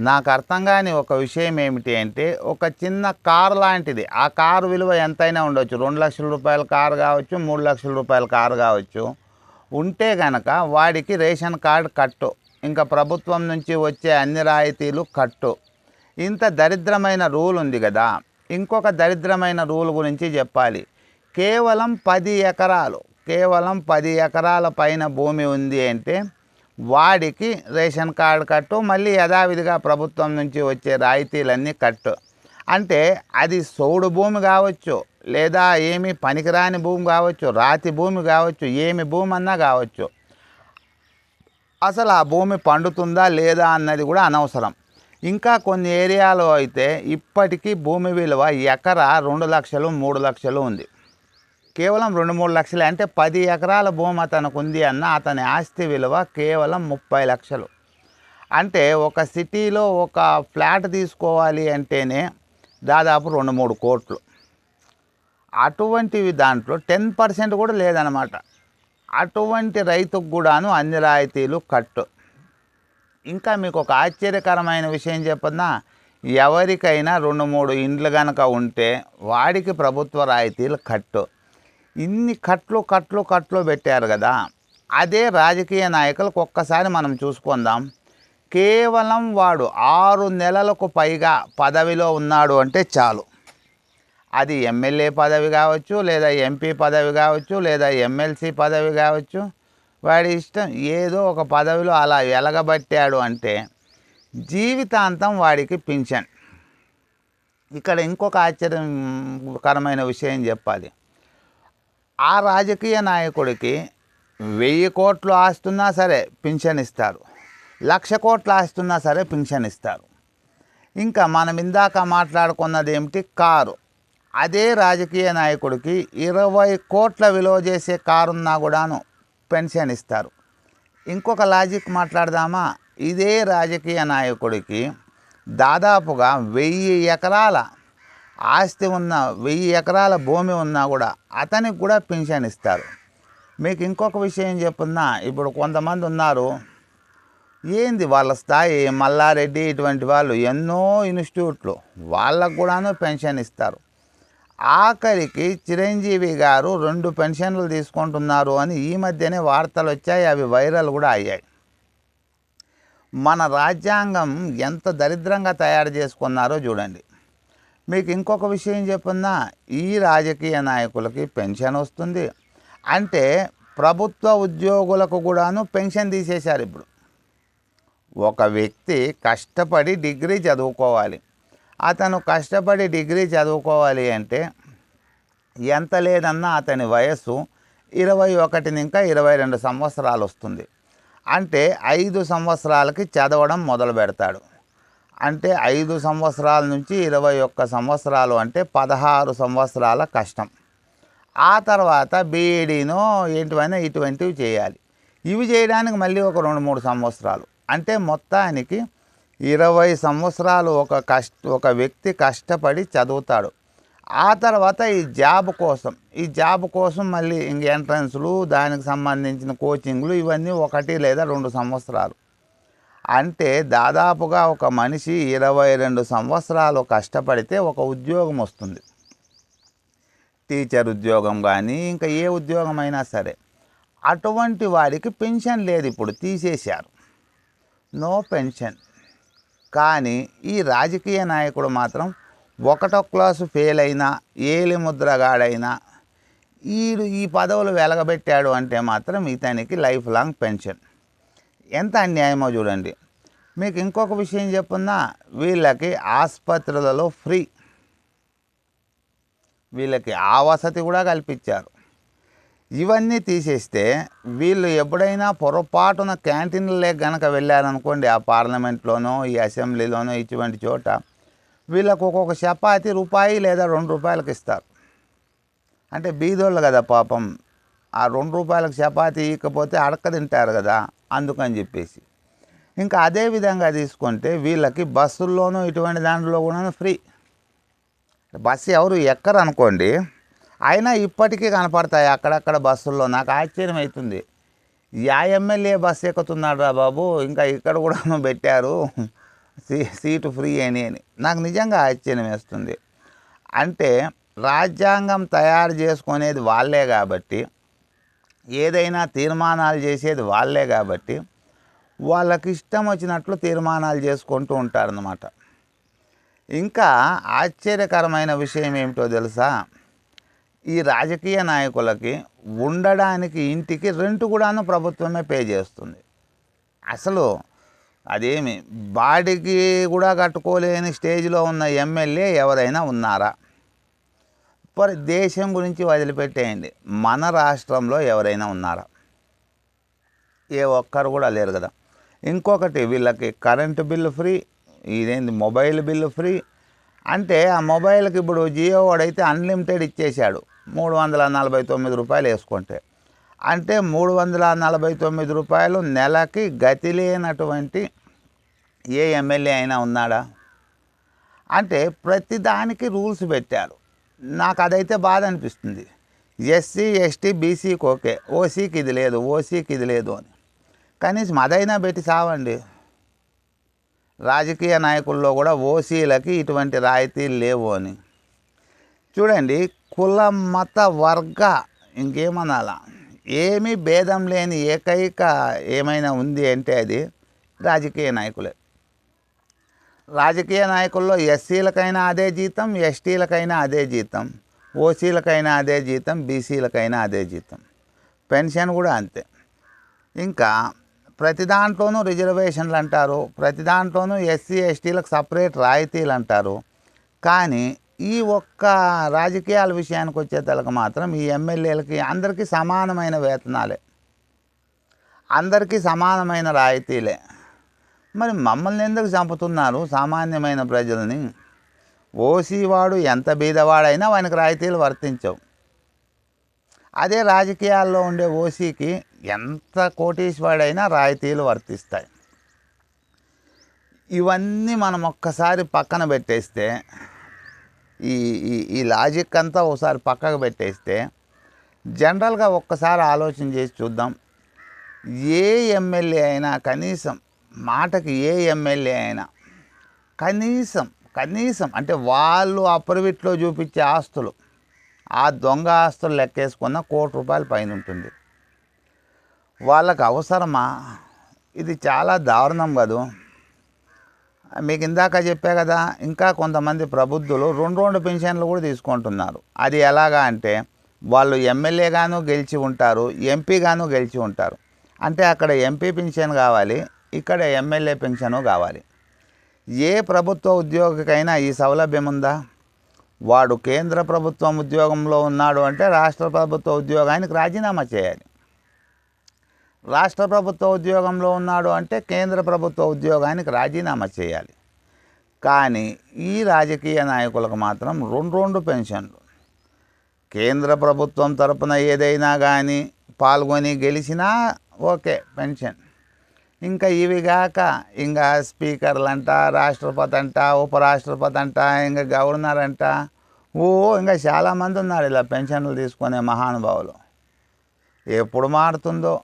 నాకు అర్థం కాని ఒక విషయం ఏమిటి అంటే ఒక చిన్న కారు లాంటిది. ఆ కారు విలువ ఎంతైనా ఉండవచ్చు రెండు లక్షల రూపాయల కారు కావచ్చు మూడు లక్షల రూపాయల కారు కావచ్చు. ఉంటే గనక వాడికి రేషన్ కార్డు కట్టు. ఇంకా ప్రభుత్వం నుంచి వచ్చే అన్ని రాయితీలు కట్టు. ఇంత దరిద్రమైన రూల్ ఉంది కదా. ఇంకొక దరిద్రమైన రూల్ గురించి చెప్పాలి. కేవలం పది ఎకరాలు కేవలం పది ఎకరాల పైన భూమి ఉంది అంటే వాడికి రేషన్ కార్డు కట్టు మళ్ళీ యథావిధిగా ప్రభుత్వం నుంచి వచ్చే రాయితీలన్నీ కట్టు. అంటే అది సౌడు భూమి కావచ్చు లేదా ఏమి పనికిరాని భూమి కావచ్చు రాతి భూమి కావచ్చు ఏమి భూమి అన్నా కావచ్చు. అసలు ఆ భూమి పండుతుందా లేదా అన్నది కూడా అనవసరం. ఇంకా కొన్ని ఏరియాలో అయితే ఇప్పటికీ భూమి విలువ ఎకరా రెండు లక్షలు మూడు లక్షలు ఉంది. కేవలం రెండు మూడు లక్షలు. అంటే పది ఎకరాల భూమి అతనికి ఉంది అన్న అతని ఆస్తి విలువ కేవలం ముప్పై లక్షలు. అంటే ఒక సిటీలో ఒక ఫ్లాట్ తీసుకోవాలి అంటేనే దాదాపు రెండు మూడు కోట్లు. అటువంటివి దాంట్లో టెన్ పర్సెంట్ కూడా లేదనమాట అటువంటి రైతుకు కూడాను అన్ని రాయితీలు కట్టు. ఇంకా మీకు ఒక ఆశ్చర్యకరమైన విషయం చెప్పన్నా ఎవరికైనా రెండు మూడు ఇండ్లు కనుక ఉంటే వాడికి ప్రభుత్వ రాయితీలు కట్టు. ఇన్ని కట్లు కట్లు కట్లు పెట్టారు కదా అదే రాజకీయ నాయకులకు ఒక్కసారి మనం చూసుకుందాం. కేవలం వాడు ఆరు నెలలకు పైగా పదవిలో ఉన్నాడు అంటే చాలు. అది ఎమ్మెల్యే పదవి కావచ్చు లేదా ఎంపీ పదవి కావచ్చు లేదా ఎమ్మెల్సీ పదవి కావచ్చు వాడి ఇష్టం ఏదో ఒక పదవిలో అలా వెలగబట్టాడు అంటే జీవితాంతం వాడికి పింఛన్. ఇక్కడ ఇంకొక ఆశ్చర్యకరమైన విషయం చెప్పాలి. ఆ రాజకీయ నాయకుడికి వెయ్యి కోట్లు ఆస్తున్నా సరే పింఛన్ ఇస్తారు. లక్ష కోట్లు ఆస్తున్నా సరే పింఛన్ ఇస్తారు. ఇంకా మనం ఇందాక మాట్లాడుకున్నది ఏమిటి? కారు. అదే రాజకీయ నాయకుడికి ఇరవై కోట్ల విలువ చేసే కారున్నా కూడాను పెన్షన్ ఇస్తారు. ఇంకొక లాజిక్ మాట్లాడదామా? ఇదే రాజకీయ నాయకుడికి దాదాపుగా వెయ్యి ఎకరాల ఆస్తి ఉన్న వెయ్యి ఎకరాల భూమి ఉన్నా కూడా అతనికి కూడా పెన్షన్ ఇస్తారు. మీకు ఇంకొక విషయం చెప్పున్నా ఇప్పుడు కొంతమంది ఉన్నారు ఏంది వాళ్ళ స్థాయి మల్లారెడ్డి ఇటువంటి వాళ్ళు ఎన్నో ఇన్స్టిట్యూట్లు వాళ్ళకు కూడాను పెన్షన్ ఇస్తారు. ఆఖరికి చిరంజీవి గారు రెండు పెన్షన్లు తీసుకుంటున్నారు అని ఈ మధ్యనే వార్తలు వచ్చాయి అవి వైరల్ కూడా అయ్యాయి. మన రాజ్యాంగం ఎంత దరిద్రంగా తయారు చేసుకున్నారో చూడండి. మీకు ఇంకొక విషయం చెప్పున్నా ఈ రాజకీయ నాయకులకి పెన్షన్ వస్తుంది. అంటే ప్రభుత్వ ఉద్యోగులకు కూడాను పెన్షన్ తీసేశారు ఇప్పుడు. ఒక వ్యక్తి కష్టపడి డిగ్రీ చదువుకోవాలి. అతను కష్టపడి డిగ్రీ చదువుకోవాలి అంటే ఎంత లేదన్నా అతని వయస్సు ఇరవై ఒకటి ఇంకా ఇరవై రెండు సంవత్సరాలు వస్తుంది. అంటే ఐదు సంవత్సరాలకి చదవడం మొదలు పెడతాడు అంటే ఐదు సంవత్సరాల నుంచి ఇరవై ఒక్క సంవత్సరాలు అంటే పదహారు సంవత్సరాల కష్టం. ఆ తర్వాత బీఈడీనో ఏంటివైనా ఇటువంటివి చేయాలి. ఇవి చేయడానికి మళ్ళీ ఒక రెండు మూడు సంవత్సరాలు. అంటే మొత్తానికి ఇరవై సంవత్సరాలు ఒక కష్ట ఒక వ్యక్తి కష్టపడి చదువుతాడు. ఆ తర్వాత ఈ జాబ్ కోసం ఈ జాబ్ కోసం మళ్ళీ ఇంక ఎంట్రన్స్లు దానికి సంబంధించిన కోచింగ్లు ఇవన్నీ ఒకటి లేదా రెండు సంవత్సరాలు. అంటే దాదాపుగా ఒక మనిషి ఇరవై రెండు సంవత్సరాలు కష్టపడితే ఒక ఉద్యోగం వస్తుంది. టీచర్ ఉద్యోగం కానీ ఇంకా ఏ ఉద్యోగం అయినా సరే. అటువంటి వారికి పెన్షన్ లేదు ఇప్పుడు తీసేశారు. No pension. కానీ ఈ రాజకీయ నాయకుడు మాత్రం ఒకటో క్లాసు ఫెయిల్ అయినా ఏలి ముద్రగాడైనా ఈడు ఈ పదవులు వెలగబెట్టాడు అంటే మాత్రం ఇతనికి లైఫ్ లాంగ్ పెన్షన్. ఎంత అన్యాయమో చూడండి. మీకు ఇంకొక విషయం చెప్పున్నా వీళ్ళకి ఆసుపత్రులలో ఫ్రీ. వీళ్ళకి ఆ వసతి కూడా కల్పించారు. ఇవన్నీ తీసేస్తే వీళ్ళు ఎప్పుడైనా పొరపాటున క్యాంటీన్లే కనుక వెళ్ళారనుకోండి ఆ పార్లమెంట్లోనో ఈ అసెంబ్లీలోనో ఇటువంటి చోట వీళ్ళకు ఒక్కొక్క చపాతి రూపాయి లేదా రెండు రూపాయలకు ఇస్తారు. అంటే బీదోళ్ళు కదా పాపం. ఆ రెండు రూపాయలకు చపాతి ఇకపోతే అడక తింటారు కదా. అందుకని చెప్పేసి. ఇంకా అదే విధంగా తీసుకుంటే వీళ్ళకి బస్సుల్లోనూ ఇటువంటి దాంట్లో కూడా ఫ్రీ. బస్సు ఎవరు ఎక్కరు అనుకోండి అయినా ఇప్పటికీ కనపడతాయి అక్కడక్కడ బస్సుల్లో. నాకు ఆశ్చర్యం అవుతుంది. యా ఎమ్మెల్యే బస్సు ఎక్కుతున్నాడు రా బాబు ఇంకా ఇక్కడ కూడా పెట్టారు. సీ సీటు ఫ్రీ అని అని. నాకు నిజంగా ఆశ్చర్యం వేస్తుంది. అంటే రాజ్యాంగం తయారు చేసుకునేది వాళ్ళే కాబట్టి ఏదైనా తీర్మానాలు చేసేది వాళ్ళే కాబట్టి వాళ్ళకి ఇష్టం వచ్చినట్లు తీర్మానాలు చేసుకుంటూ ఉంటారన్నమాట. ఇంకా ఆశ్చర్యకరమైన విషయం ఏమిటో తెలుసా? ఈ రాజకీయ నాయకులకి ఉండడానికి ఇంటికి రెంట్ కూడాను ప్రభుత్వమే పే చేస్తుంది. అసలు అదేమి బాడీకి కూడా కట్టుకోలేని స్టేజ్లో ఉన్న ఎమ్మెల్యే ఎవరైనా ఉన్నారా? పరి దేశం గురించి వదిలిపెట్టేయండి. మన రాష్ట్రంలో ఎవరైనా ఉన్నారా? ఏ ఒక్కరు కూడా లేరు కదా. ఇంకొకటి వీళ్ళకి కరెంటు బిల్లు ఫ్రీ ఇదేంది మొబైల్ బిల్లు ఫ్రీ అంటే ఆ మొబైల్కి ఇప్పుడు జియో వాడైతే అన్లిమిటెడ్ ఇచ్చేశాడు. మూడు వందల నలభై తొమ్మిది రూపాయలు వేసుకుంటే. అంటే మూడు వందల నలభై తొమ్మిది రూపాయలు నెలకి గతి లేనటువంటి ఏ ఎమ్మెల్యే అయినా ఉన్నాడా? అంటే ప్రతిదానికి రూల్స్ పెట్టారు. నాకు అదైతే బాధ అనిపిస్తుంది ఎస్సీ ఎస్టీ బీసీకి ఓకే. ఓసీకి ఇది లేదు ఓసీకి ఇది లేదు అని. కనీసం అదైనా పెట్టి సావండి రాజకీయ నాయకుల్లో కూడా ఓసీలకి ఇటువంటి రాయితీలు లేవు అని. చూడండి కుల మత వర్గ ఇంకేమనాలా? ఏమీ భేదం లేని ఏకైక ఏమైనా ఉంది అంటే అది రాజకీయ నాయకులే. రాజకీయ నాయకుల్లో ఎస్సీలకైనా అదే జీతం ఎస్టీలకైనా అదే జీతం ఓసీలకైనా అదే జీతం బీసీలకైనా అదే జీతం. పెన్షన్ కూడా అంతే. ఇంకా ప్రతి దాంట్లోనూ రిజర్వేషన్లు అంటారు ప్రతి దాంట్లోనూ ఎస్సీ ఎస్టీలకు సపరేట్ రాయితీలు అంటారు. కానీ ఈ ఒక్క రాజకీయాల విషయానికి వచ్చేతలకు మాత్రం ఈ ఎమ్మెల్యేలకి అందరికీ సమానమైన వేతనాలే. అందరికీ సమానమైన రాయితీలే. మరి మమ్మల్ని ఎందుకు చంపుతున్నారు? సామాన్యమైన ప్రజల్ని. ఓసీ వాడు ఎంత బీదవాడైనా వానికి రాయితీలు వర్తించవు. అదే రాజకీయాల్లో ఉండే ఓసీకి ఎంత కోటీశ్వాడైనా రాయితీలు వర్తిస్తాయి. ఇవన్నీ మనం ఒక్కసారి పక్కన పెట్టేస్తే ఈ ఈ ఈ లాజిక్ అంతా ఒకసారి పక్కకు పెట్టేస్తే జనరల్గా ఒక్కసారి ఆలోచన చేసి చూద్దాం. ఏ ఎమ్మెల్యే అయినా కనీసం మాటకి ఏ ఎమ్మెల్యే అయినా కనీసం కనీసం అంటే వాళ్ళు అప్రవిట్లో చూపించే ఆస్తులు ఆ దొంగ ఆస్తులు లెక్కేసుకున్న కోటి రూపాయల పైన ఉంటుంది. వాళ్ళకు అవసరమా? ఇది చాలా దారుణం కదూ? మీకు ఇందాక చెప్పే కదా ఇంకా కొంతమంది ప్రబుద్ధులు రెండు రెండు పెన్షన్లు కూడా తీసుకుంటున్నారు. అది ఎలాగా అంటే వాళ్ళు ఎమ్మెల్యేగాను గెలిచి ఉంటారు ఎంపీగాను గెలిచి ఉంటారు. అంటే అక్కడ ఎంపీ పెన్షన్ కావాలి ఇక్కడ ఎమ్మెల్యే పెన్షను కావాలి. ఏ ప్రభుత్వ ఉద్యోగికైనా ఈ సౌలభ్యం ఉందా? వాడు కేంద్ర ప్రభుత్వం ఉద్యోగంలో ఉన్నాడు అంటే రాష్ట్ర ప్రభుత్వ ఉద్యోగానికి రాజీనామా చేయాలి. రాష్ట్ర ప్రభుత్వ ఉద్యోగంలో ఉన్నాడు అంటే కేంద్ర ప్రభుత్వ ఉద్యోగానికి రాజీనామా చేయాలి. కానీ ఈ రాజకీయ నాయకులకు మాత్రం రెండు రెండు పెన్షన్లు. కేంద్ర ప్రభుత్వం తరపున ఏదైనా కానీ పాల్గొని గెలిచినా ఓకే పెన్షన్. ఇంకా ఇవి కాక ఇంకా స్పీకర్లు అంట రాష్ట్రపతి అంట ఉపరాష్ట్రపతి అంట ఇంకా గవర్నర్ అంట ఓ ఇంకా చాలామంది ఉన్నారు ఇలా పెన్షన్లు తీసుకునే మహానుభావులు. ఎప్పుడు మారుతుందో